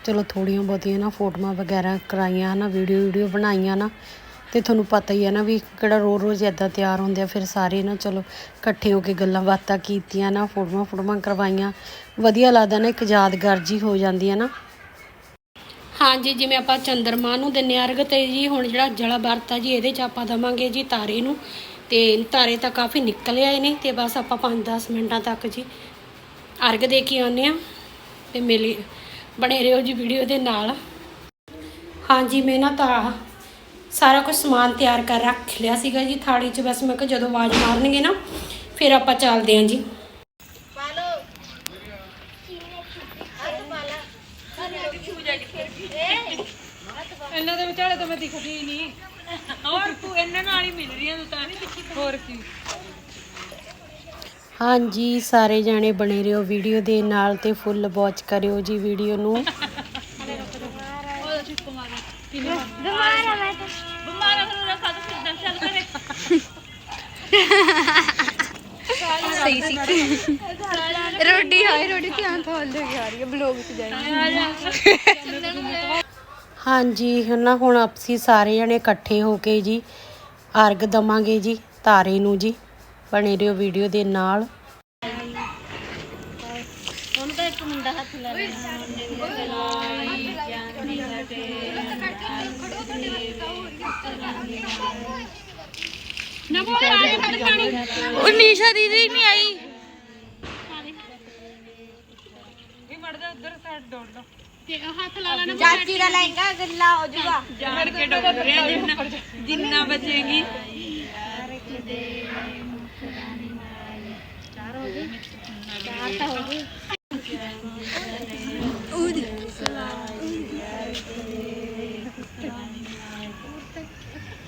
ਚਲੋ ਥੋੜੀਆਂ ਬਹੁਤੀਆਂ ਨਾ ਫੋਟੋਆਂ ਵਗੈਰਾ ਕਰਾਈਆਂ ਨਾ ਵੀਡੀਓ ਵੀਡੀਓ ਬਣਾਈਆਂ ਨਾ। ਤੇ ਤੁਹਾਨੂੰ ਪਤਾ ਹੀ ਹੈ ਨਾ ਵੀ ਕਿਹੜਾ ਰੋਜ਼ ਰੋਜ਼ ਇਦਾਂ ਤਿਆਰ ਹੁੰਦੇ ਆ, ਫਿਰ ਸਾਰੇ ਨਾ ਚਲੋ ਇਕੱਠੇ ਹੋ ਕੇ ਗੱਲਾਂ ਬਾਤਾਂ ਕੀਤੀਆਂ ਨਾ, ਫੋਟੋਆਂ ਫੋਟੋਆਂ ਕਰਵਾਈਆਂ। ਵਧੀਆ ਲੱਗਦਾ ਨਾ, ਇੱਕ ਯਾਦਗਾਰ ਜੀ ਹੋ ਜਾਂਦੀ ਹੈ ਨਾ। ਹਾਂਜੀ, ਜਿਵੇਂ ਆਪਾਂ ਚੰਦਰਮਾ ਨੂੰ ਦਿੰਨੇ ਆ ਅਰਗ ਤੇ ਜੀ, ਹੁਣ ਜਿਹੜਾ ਜਲਾ ਵਰਤ ਆ ਜੀ, ਇਹਦੇ ਚ ਆਪਾਂ ਦਵਾਂਗੇ ਜੀ ਤਾਰੇ ਨੂੰ। ਤੇ ਤਾਰੇ ਤਾਂ ਕਾਫੀ ਨਿਕਲ ਆਏ ਨੇ, ਤੇ ਬਸ ਆਪਾਂ 5-10 ਮਿੰਟਾਂ ਤੱਕ ਜੀ ਅਰਗ ਦੇ ਕੇ ਆਉਂਦੇ ਆ ਤੇ ਮਿਲੇ ਬਣੇ ਰਹੋ ਜੀ ਵੀਡੀਓ ਦੇ ਨਾਲ। ਹਾਂਜੀ, ਮੈਂ ਨਾ ਤਾਂ ਸਾਰਾ ਕੁਝ ਸਮਾਨ ਤਿਆਰ ਕਰ ਰੱਖ ਲਿਆ ਸੀਗਾ ਜੀ ਥਾਲੀ 'ਚ। ਬਸ ਮੈਂ ਕਿਹਾ ਜਦੋਂ ਆਵਾਜ਼ ਮਾਰਨਗੇ ਨਾ, ਫਿਰ ਆਪਾਂ ਚੱਲਦੇ ਹਾਂ ਜੀ। ਇਹਨਾਂ ਦੇ ਵਿਚਾਲੇ ਤਾਂ ਮੈਂ ਦਿਖਦੀ ਨਹੀਂ। ਹੋਰ ਤੂੰ ਇਹਨਾਂ ਨਾਲ ਹੀ ਮਿਲ ਰਹੀ ਆ, ਤੂੰ ਤਾਂ ਹੋਰ ਕੀ? ਹਾਂਜੀ ਸਾਰੇ ਜਾਣੇ ਬਣੇ ਰਹੋ ਵੀਡੀਓ ਦੇ ਨਾਲ ਤੇ ਫੁੱਲ ਵਾਚ ਕਰਿਓ ਜੀ ਵੀਡੀਓ ਨੂੰ। ਸਹੀ ਸੀ ਰੋਟੀ ਹਾਏ ਰੋਟੀ ਧਿਆਨ ਤੋਂ ਹੱਲ ਹੋ ਰਹੀ ਹੈ ਬਲੌਗ ਚ ਜਾਏਗੀ ਹਾਂਜੀ ਹਨਾ ਹੁਣ ਅਸੀਂ ਸਾਰੇ ਜਣੇ ਇਕੱਠੇ ਹੋ ਕੇ ਜੀ ਅਰਗ ਦਵਾਂਗੇ ਜੀ ਤਾਰੇ ਨੂੰ ਜੀ। ਬਣੇ ਰਹੋ ਵੀਡੀਓ ਦੇ ਨਾਲ। ਹੁਣ ਤਾਂ ਇੱਕ ਮੁੰਡਾ ਹੱਥ ਲਾ ਰਿਹਾ ਉਹ ਨੀਸ਼ਾ ਦੀਦੀ ਨਹੀਂ ਆਈ। ਚਾਚੀ ਦਾ ਲਹਿੰਗਾ ਗੱਲਾ ਹੋ ਜਾਣ ਕੇ ਰਿਹਾ ਜਿੰਨਾ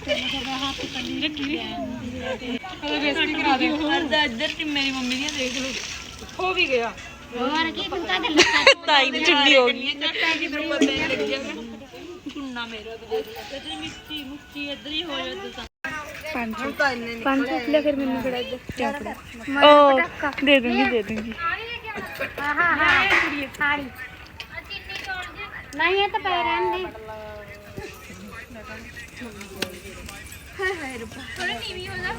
ਜਿੰਨਾ ਬਚੇਗੀ ਅਰਦਾ ਇੱਧਰ ਤੇ ਮੇਰੀ ਮੰਮੀ ਦੀਆਂ ਦੇਖ ਲਓ ਹੋ ਵੀ ਗਿਆ ਹੋਰ ਕੀ ਬੰਦਾ ਦੇ ਲੱਤਾਂ ਤਾਈ ਦੀ ਚੁੰਨੀ ਹੋ ਗਈ ਜੱਟਾਂ ਦੀ ਬੜੀ ਪਤਾ ਨਹੀਂ ਲੱਗਿਆ ਚੁੰਨਾ ਮੇਰਾ ਵੀ ਦੇਖ ਲੈ ਤੇ ਮਿੱਟੀ ਮੁੱਟੀ ਇੱਧਰ ਹੀ। ਹੋ ਜਾਂਦਾ ਤਾਂ ਪੰਜ ਲੈ ਫਿਰ ਮੈਨੂੰ ਕਿਹੜਾ ਇੱਧਰ ਉਹ ਦੇ ਦੂੰਗੀ ਦੇ ਦੂੰਗੀ। ਹਾਂ ਹਾਂ ਹਾਂ ਸਾੜੀ ਨਹੀਂ, ਇਹ ਤਾਂ ਪੈ ਰਹਿਣ ਹਾਏ ਹਾਏ ਰੱਬਾ ਥੋੜਾ ਨੀਵੀਂ ਹੋ ਜਾ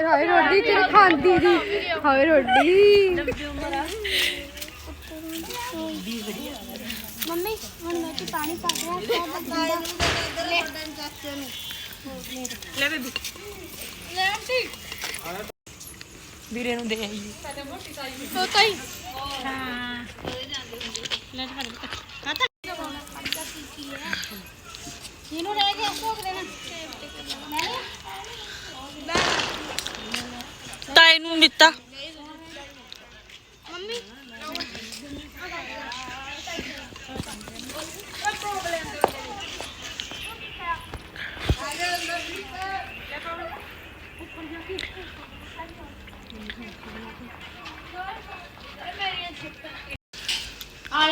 ਹਾਏ ਰੋਟੀ ਤੇ ਖਾਂਦੀ ਦੀ। ਹਾਏ ਰੋਟੀ ਮੰਮੀ ਹੁਣ ਮੈਂ ਤੇ ਪਾਣੀ ਪਾ ਰਿਹਾ ਲੈ ਬੇਬੀ। ਵੀਰੇ ਨੂੰ ਦੇ ਆਈ। ਉਹ ਤਾਂ ਹੀ ਇਹਨੂੰ ਰਹਿ ਗਿਆ ਭੋਗ ਦੇਣਾ ਤਾਈ ਨੂੰ ਦਿੱਤਾ।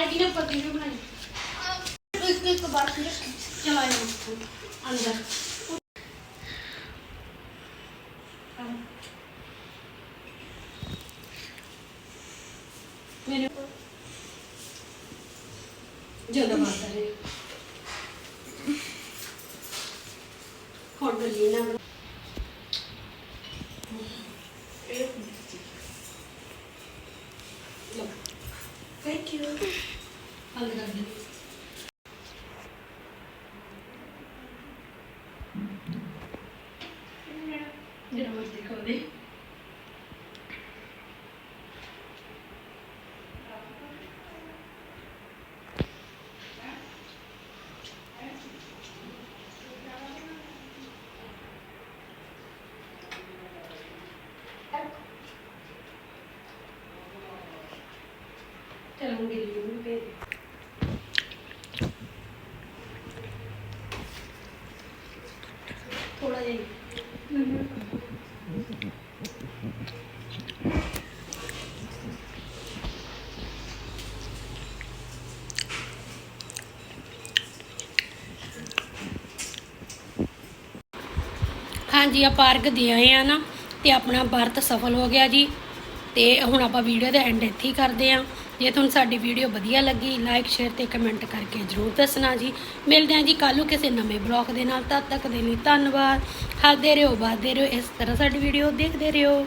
ਆਲੇ ਦੀ ਨਾ ਪਤੀ ਬਣਾਈ। ਇੱਕ ਇੱਕ ਬਾਰ ਚਲਾਇਆ ਅੰਦਰ। ਮੇਰੇ ਜਦੋਂ ਬਾਤ ਰਹੇ ਹੁਣ ਗੱਲੀ ਨਾ ਥੈਂਕ ਯੂ ਹਲ ਕਰ ਦੇ ਜਿਹੜਾ ਮਰਜ਼ੀ ਖੋ ਦੇ ਚਲੋ ਗਿੱਲੀ ਨੂੰ ਭੇਜ ਥੋੜਾ ਜਿਹਾ ਹਾਂਜੀ, ਆਪਾਂ ਅਰਗ ਦੇ ਆਏ ਆ ਨਾ ਤੇ ਆਪਣਾ ਵਰਤ ਸਫਲ ਹੋ ਗਿਆ ਜੀ। ਤੇ ਹੁਣ ਆਪਾਂ ਵੀਡੀਓ ਦਾ ਐਂਡ ਇੱਥੇ ਹੀ ਕਰਦੇ ਆ ਜੇ ਤੁਹਾਨੂੰ ਸਾਡੀ ਵੀਡੀਓ ਵਧੀਆ ਲੱਗੀ ਲਾਈਕ ਸ਼ੇਅਰ ਤੇ ਕਮੈਂਟ ਕਰਕੇ ਜਰੂਰ ਦੱਸਣਾ ਜੀ। ਮਿਲਦੇ ਹਾਂ ਜੀ ਕੱਲ੍ਹ ਨੂੰ ਕਿਸੇ ਨਵੇਂ ਬਲੌਗ ਦੇ ਨਾਲ। ਤਦ ਤੱਕ ਦੇ ਲਈ ਧੰਨਵਾਦ। ਹੱਸਦੇ ਰਹੋ ਬਾਦੇ ਰਹੋ। ਇਸ ਤਰ੍ਹਾਂ ਸਾਡੀ ਵੀਡੀਓ ਦੇਖਦੇ ਰਹੋ।